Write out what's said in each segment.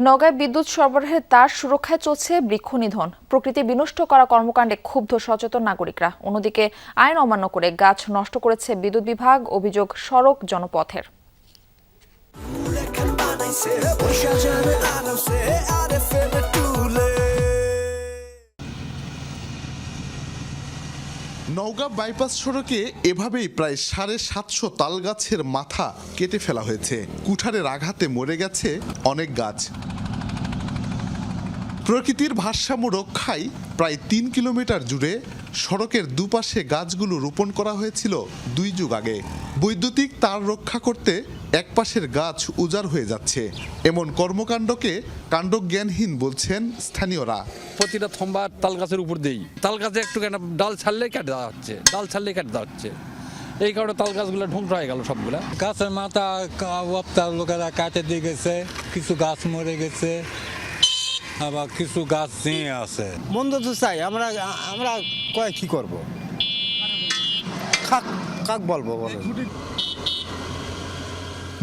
নগায় বিদ্যুৎ সরবরাহের তার সুরক্ষায় চলছে বৃক্ষ নিধন প্রকৃতি বিনষ্ট করা কর্মকাণ্ডে ক্ষুব্ধ সচেতন নাগরিকরা। অন্যদিকে আইন অমান্য করে গাছ নষ্ট করেছে বিদ্যুৎ বিভাগ, অভিযোগ সড়ক জনপথের। নওগাঁ বাইপাস সড়কে এভাবেই প্রায় সাড়ে সাতশো তাল গাছের মাথা কেটে ফেলা হয়েছে। কুঠারের আঘাতে মরে গেছে অনেক গাছ। প্রকৃতির ভারসাম্য রক্ষায় প্রায় তিন কিলোমিটার জুড়ে সড়কের দুপাশে গাছগুলো রোপণ করা হয়েছিল দুই যুগ আগে। বৈদ্যুতিক তার রক্ষা করতে একপাশের গাছ উজাড় হয়ে যাচ্ছে। এমন কর্মকাণ্ডকে কাণ্ডজ্ঞানহীন বলছেন স্থানীয়রা। প্রতিটা থম্বা তাল গাছের উপর দেই। তাল গাছে একটু কেন ডাল ছাড়লেই কেটে দেওয়া হচ্ছে। ডাল ছাড়লেই কেটে দেওয়া হচ্ছে। এই কারণে তাল গাছগুলো ধ্বংস হয়ে গেল সবগুলা। গাছের মাথা লোকেরা কাটে দিয়ে গেছে কিছু গাছ মরে গেছে। আবার কিছু গাছ নিয়ে আছে। মন্দ তো চাই আমরা আমরা কয় কি করব? কাক কাক বলব বলো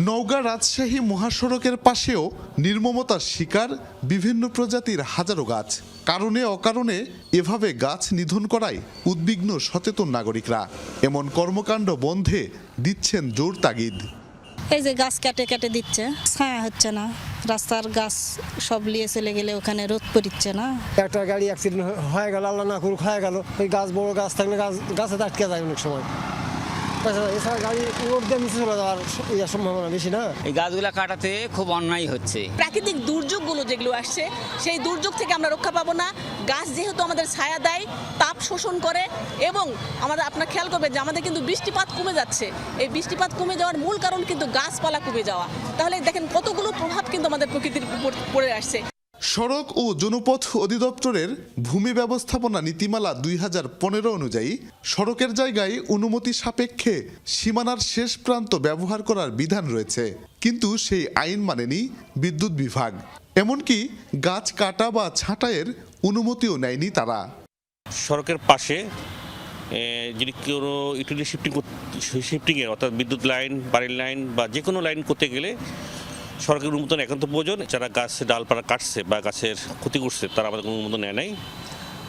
নওগাঁ রাজশাহী মহাসড়কের পাশেও নির্মমতার শিকার বিভিন্ন প্রজাতির হাজারো গাছ। কারণে অকারণে এভাবে গাছ নিধন করায় উদ্বিগ্ন সচেতন নাগরিকরা। এমন কর্মকাণ্ড বন্ধে দিচ্ছেন জোর তাগিদ। এই যে গাছ কেটে কেটে দিচ্ছে। ছায়া হচ্ছে না। রাস্তার গাছ সব নিয়ে চলে গেলে ওখানে রোদ পড়িচ্ছে না। একটা গাড়ি অ্যাক্সিডেন্ট হয়ে গেল, আল্লাহ না করুক, হয়ে গেল। ওই গাছ বড় গাছ থাকলে গাছ গাছে আটকে যায় অনেক সময়। এছাড়া গাড়ি রোড দিয়ে নিচে চলে যাওয়ার ইয়ে সম্ভাবনা বেশি না? এই গাছগুলা কাটাতে খুব অন্যায় হচ্ছে। প্রাকৃতিক দুর্যোগগুলো যেগুলো আসছে সেই দুর্যোগ থেকে আমরা রক্ষা পাবো না। গাছ যেহেতু আমাদের ছায়া দেয় তাপ শোষণ করে এবং আমাদের আপনার খেয়াল করবেন যে আমাদের কিন্তু বৃষ্টিপাত কমে যাচ্ছে। এই বৃষ্টিপাত কমে যাওয়ার মূল কারণ কিন্তু গাছপালা কমে যাওয়া। তাহলে দেখেন কতগুলো প্রভাব কিন্তু আমাদের প্রকৃতির উপর পড়ে আসছে। সড়ক ও জনপথ অধিদপ্তরের ভূমি ব্যবস্থাপনা নীতিমালা দুই হাজার পনেরো অনুযায়ী সড়কের জায়গায় অনুমতি সাপেক্ষে সীমানার শেষ প্রান্ত ব্যবহার করার বিধান রয়েছে, কিন্তু সেই আইন মানেনি বিদ্যুৎ বিভাগ। এমনকি গাছ কাটা বা ছাঁটাইয়ের অনুমতিও নেয়নি তারা। সড়কের পাশে যদি কোনো ইউটিলিটি শিফটিং শিফটিংয়ে অর্থাৎ বিদ্যুৎ লাইন, বাড়ির লাইন বা যে কোনো লাইন করতে গেলে সরকারের অনুমোদন একান্ত প্রয়োজন। যারা গাছ ডালপালা কাটছে বা গাছের ক্ষতি করছে তারা আমাদের কোনো অনুমোদন নেয় নাই।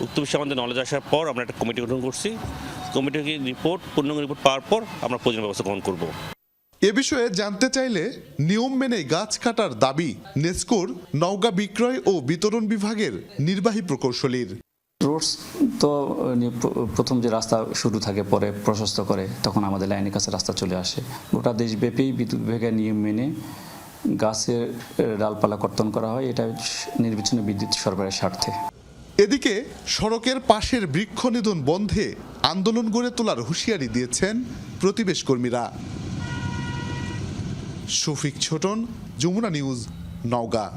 উক্ত বিষয়ে আমাদের নলেজ আসার পর আমরা একটা কমিটি গঠন করছি। কমিটির রিপোর্ট পূর্ণাঙ্গ রিপোর্ট পাওয়ার পর আমরা প্রয়োজনীয় ব্যবস্থা গ্রহণ করব। এ বিষয়ে জানতে চাইলে নিয়ম মেনে গাছ কাটার দাবি নেস্কোর নওগাঁ বিক্রয় ও বিতরণ বিভাগের নির্বাহী প্রকৌশলীর। রোডস তো প্রথম যে রাস্তা শুরু থাকে পরে প্রশস্ত করে তখন আমাদের লাইনের কাছে রাস্তা চলে আসে। গোটা দেশব্যাপী বিদ্যুৎ বিভাগের নিয়ম মেনে গাছের ডালপালা কর্তন করা হয়, এটা নির্বিচ্ছিন্ন বিদ্যুৎ সরবরাহের স্বার্থে। এদিকে, সড়কের পাশের বৃক্ষ নিধন বন্ধে আন্দোলন গড়ে তোলার হুঁশিয়ারি দিয়েছেন প্রতিবেশ কর্মীরা। শফিক ছোটন, যমুনা নিউজ, নওগাঁ।